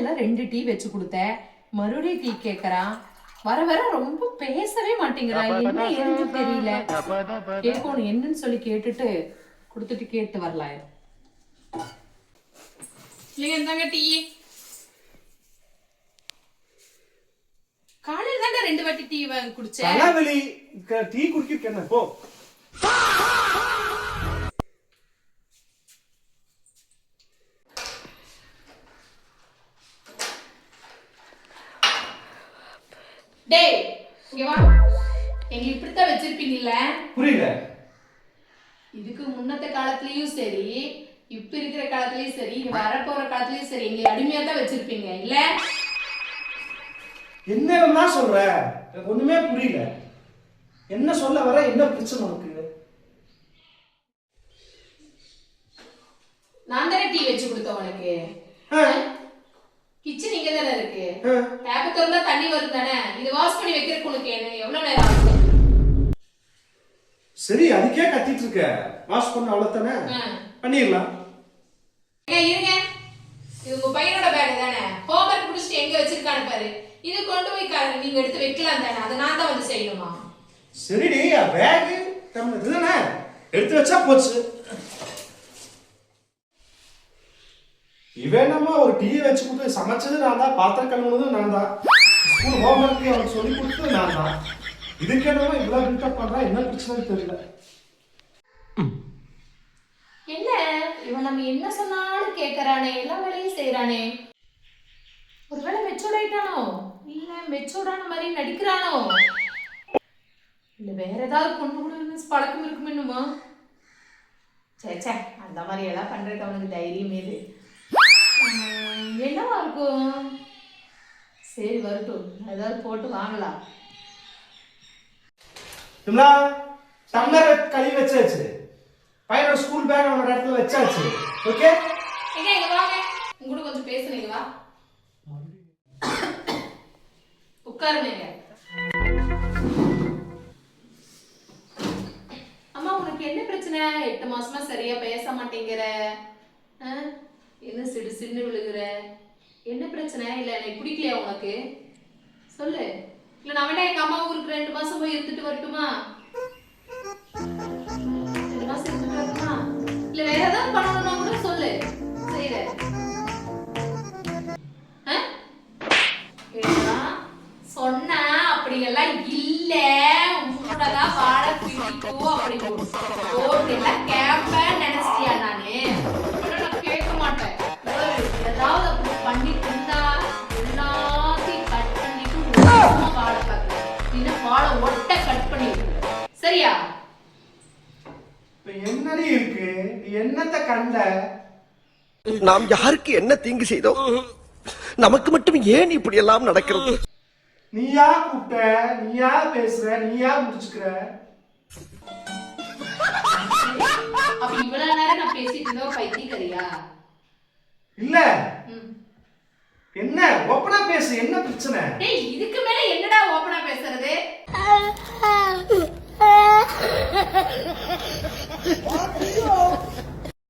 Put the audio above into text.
காலையில ரெண்டு டீ வச்சு கொடுத்தேன். மறுபடியும் டீ கேக்குறான். வர வர ரொம்ப பேசவே மாட்டேங்கிறான் என்ன ஏன்னு தெரியல. கேட்கணும் என்னன்னு சொல்லி கேட்டுட்டு கொடுத்துட்டு கேட்டு வரலாம் இல்லைங்க இந்தாங்க டீ. காலையில தாங்க ரெண்டு வாட்டி டீ குடிச்சேன். டீ குடிக்க போ. டேய் இங்க வா. எங்க இப்படித்தான் வச்சிருப்பீங்கல்ல? புரியல. இதுக்கு முன்னத்த காலத்துலயும் சரி இப்ப இருக்கிற காலத்துலயும் சரி இனி வரப்போற காலத்துலயும் சரி எங்களை அடிமையா தான் வச்சிருப்பீங்க இல்ல? என்னதான் சொல்ற. எனக்கு ஒண்ணுமே புரியல. என்ன சொல்ல வர என்ன பிரச்சனை உனக்கு? நான் தானே டீ வச்சு கொடுத்தேன் உனக்கு ஆ, கிச்சன் இங்க தானே இருக்கு. டேப் திறந்தா தண்ணி வரும் தானே? இது வாஷ் பண்ணி வைக்கிறதுக்கு உனக்கு எவ்வளவு நேரம் ஆகும்? சரி அதுக்கே கத்திட்டு இருக்க. வாஷ் பண்ண அவ்வளவுதானே? ஆ. பண்ணிடலாம். இருங்க. இது உங்க பையனோட பேக் தானே? ஹோம்ஒர்க் முடிச்சுட்டு எங்க வச்சிருக்கான்னு பாரு. இது கொண்டு போய் நீங்க எடுத்து வைக்கலாம் தானே? அதை நான் தான் வந்து செய்யணுமா? சரிடி பேகு நம்ம இதுதானே? எடுத்து வச்சா போச்சு. இவனமா ஒரு டீயை வச்சு கொடுத்து சமைச்சது நான் தான் பாத்திரம் கழுவுனதும் நான் தான் ஸ்கூல் ஹோம்ஒர்க் அவனுக்கு சொல்லி கொடுத்தது நான் தான் இதுக்கு என்னமோ இவ்வளவு பில்டப் பண்றா என்ன பிரச்சனை தெரியல. என்ன? இவன் நம்ம என்ன சொன்னாலும் கேட்கறானே எல்லா வேலையும் செய்யறானே ஒருவேளை மெச்சூர்ட் ஆயிட்டானோ? இல்ல மெச்சூர்டான மாதிரி நடிக்கிறானோ? இல்ல வேற ஏதாவது பொண்ணு கூட பழக்கம் இருக்கும் என்னமா சே சே அந்த மாதிரி எல்லாம் பண்றதுக்கு அவனுக்கு தைரியம் இது என்னவா இருக்கும்? சரி வரட்டும். ஏதாவது போட்டு வாங்கலாம். விமலா டம்ளர் கழுவி வச்சாச்சு. பையனோட ஸ்கூல் பேக் அவனோட இடத்துல வச்சாச்சு. ஓகே எங்க இங்க வாங்க. உங்க கூட கொஞ்சம் பேசுனீங்க வா. உட்காருங்க அம்மா உனக்கு என்ன பிரச்சனை? எட்டு மாசமா சரியா பேச மாட்டேங்கிற? என்ன சிடு சின்னு விழுகுற? என்ன பிரச்சனை? இல்லை எனக்கு பிடிக்கலையா உனக்கு? சொல்லு. இல்ல நான் வேணா எங்க அம்மா ஊருக்கு ரெண்டு மாசம் போய் இருந்துட்டு வரட்டுமா? ரெண்டு மாதம் இருந்துட்டு வரட்டுமா? இல்ல வேற ஏதாவது பண்ணணும்னா கூட சொல்லு. செய்கிறேன் ஏன்னா, சொன்னா அப்படியெல்லாம் இல்ல. உங்களோடதான் வாழ பிடிக்கும் அப்படின்னு ஓட்டெல்லாம் கேட்பேன் என்னடி இருக்கு? நீ என்னத்த கண்ட? நாம் யாருக்கு என்ன தீங்கு செய்தோம் நமக்கு மட்டும் ஏன் இப்படி எல்லாம் நடக்கிறது? நீயா கூப்பிட்ட நீயா பேசுற நீயா முடிச்சுக்கிற? இல்ல. என்ன? ஓப்பனா பேசு என்ன பிரச்சனை? டேய் இதுக்கு மேல என்னடா ஓபனா பேசுறது?